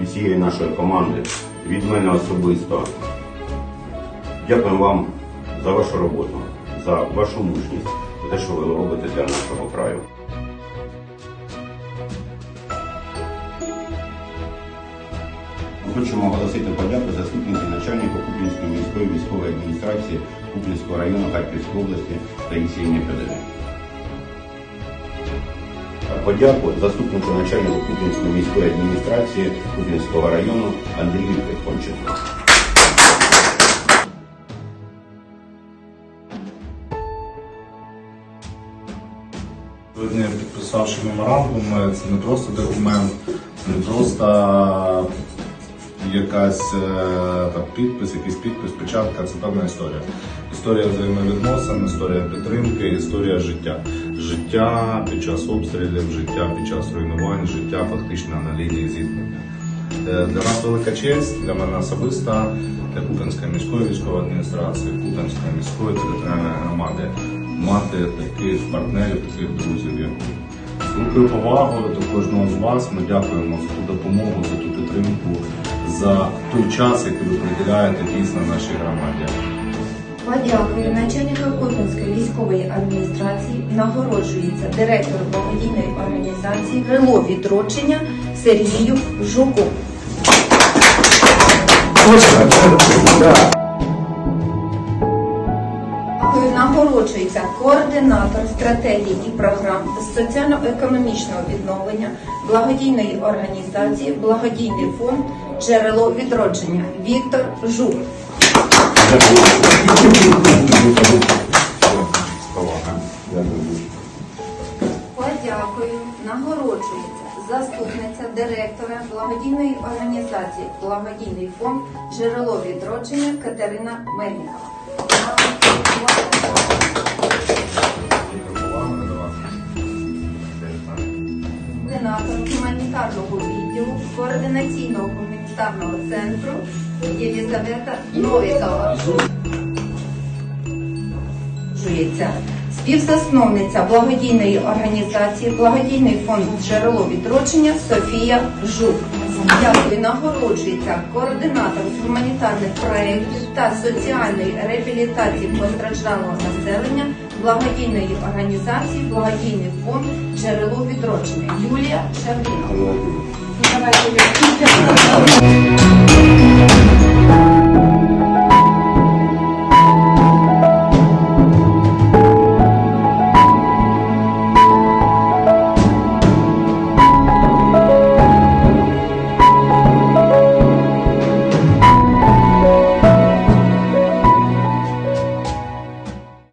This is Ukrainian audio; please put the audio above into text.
від всієї нашої команди, від мене особисто. Дякую вам за вашу роботу, за вашу мужність, за те, що ви робите для нашого краю. Хочемо оголосити подяку заступниці начальнику Куп'янської міської військової адміністрації Куп'янського району Харківської області Таїсії Непедини. Подяку заступнику начальнику Куп'янської міської адміністрації Куп'янського району Андрію Приходченку. Сьогодні підписавши меморандум, це не просто документ, це не просто якась е, там, підпис, якийсь підпис, печатка, це певна історія. Історія взаємовідносин, історія підтримки, історія життя. Життя під час обстрілів, життя під час руйнувань, життя фактично на лінії зіткнення. Е, Для нас велика честь, для мене особиста, для Купенської міської військової адміністрації, Купенської міської територіальної громади мати таких партнерів, таких друзів, як ви. Великою повагою до кожного з вас ми дякуємо за ту допомогу, за ту підтримку, за той час, який ви приділяєте дійсно нашій громаді. Подякую начальника Купінської військової адміністрації нагороджується директор благодійної організації Крило відродження Сергію Жуку. Нагороджується координатор стратегій і програм соціально-економічного відновлення благодійної організації Благодійний фонд Джерело відродження Віктор Жук. Подякую. Нагороджується заступниця директора благодійної організації Благодійний фонд Джерело відродження Катерина Мельникова. Координатор гуманітарного відділу координаційного гуманітарного центру Єлізавета Новікова. Жується. Співзасновниця благодійної організації Благодійний фонд Джерело відродження Софія Жук. Дякую. Нагороджується координатор з гуманітарних проєктів та соціальної реабілітації постраждалого населення благодійної організації Благодійний фонд Джерело відродження Юлія Шавріна. Давайте